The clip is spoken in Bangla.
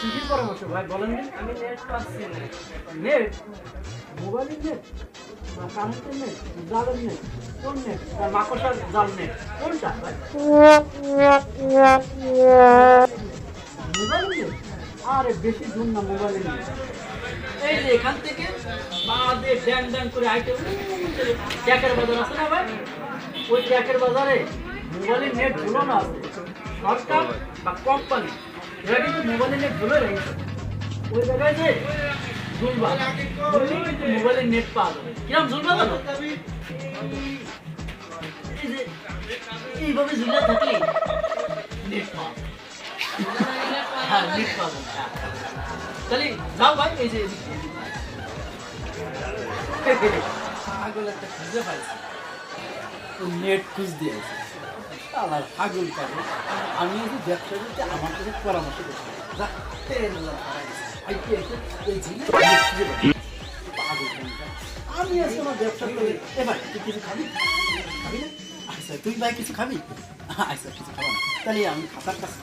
কিসের পরামর্শ ভাই বলেন আমি নেট পাচ্ছি না। নেট? মোবাইলের নেট? না কারেন্টের নেট? জালের নেট? কোন নেট? না মাকড়সার জাল নেট। কোনটা ভাই? মোবাইলের নেট? আরে বেশি দূর না মোবাইলের নেট। এই যে এখান থেকে বাদে ড্যাং ড্যাং করে আইটে ট্যাকের বাজার আছে না ভাই? ওই ট্যাকের বাজারে মোবাইলের নেট ঝুলো না আছে। সরকার বা কোম্পানি মোবাইলের নেট রেখেছে ওই জায়গায় যে নেট পাওয়া যাবে। কিরম ঝুলবা এই এইভাবে হ্যাঁ নেট পাওয়া যাবে হ্যাঁ। তাহলে যাও ভাই যে পাগল একটা নেট খুঁজ দিয়েছে আবার হাগুল পাবে আমি যদি ব্যবসা করতে আমার কাছে পরামর্শ। আমি আমার ব্যবসা করি। এবার কিছু খাবি? খাবি না? আচ্ছা তুই ভাই কিছু খাবি? আচ্ছা কিছু খাব না। তাহলে আমি খাতার কাছে।